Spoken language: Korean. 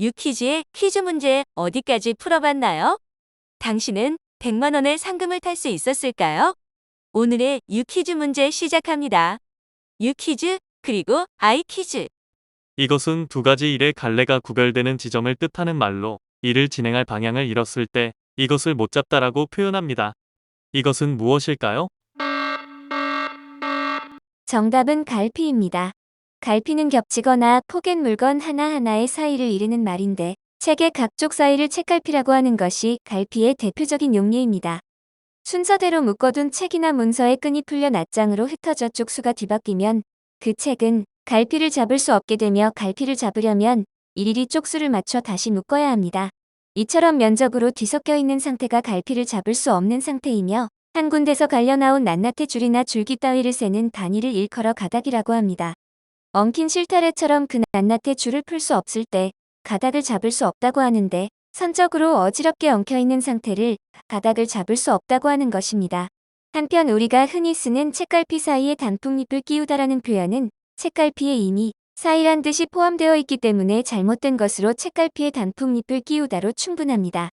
유퀴즈의 퀴즈 문제 어디까지 풀어봤나요? 당신은 100만 원의 상금을 탈 수 있었을까요? 오늘의 유퀴즈 문제 시작합니다. 유퀴즈, 그리고 아이퀴즈. 이것은 두 가지 일의 갈래가 구별되는 지점을 뜻하는 말로 일을 진행할 방향을 잃었을 때 이것을 못 잡다라고 표현합니다. 이것은 무엇일까요? 정답은 갈피입니다. 갈피는 겹치거나 포갠 물건 하나하나의 사이를 이르는 말인데 책의 각쪽 사이를 책갈피라고 하는 것이 갈피의 대표적인 용례입니다. 순서대로 묶어둔 책이나 문서의 끈이 풀려 낱장으로 흩어져 쪽수가 뒤바뀌면 그 책은 갈피를 잡을 수 없게 되며 갈피를 잡으려면 일일이 쪽수를 맞춰 다시 묶어야 합니다. 이처럼 면적으로 뒤섞여 있는 상태가 갈피를 잡을 수 없는 상태이며 한 군데서 갈려 나온 낱낱의 줄이나 줄기 따위를 세는 단위를 일컬어 가닥이라고 합니다. 엉킨 실타래처럼 그 낱낱의 줄을 풀 수 없을 때 가닥을 잡을 수 없다고 하는데 선적으로 어지럽게 엉켜 있는 상태를 가닥을 잡을 수 없다고 하는 것입니다. 한편 우리가 흔히 쓰는 책갈피 사이에 단풍잎을 끼우다라는 표현은 책갈피에 이미 사이란 뜻이 포함되어 있기 때문에 잘못된 것으로 책갈피에 단풍잎을 끼우다로 충분합니다.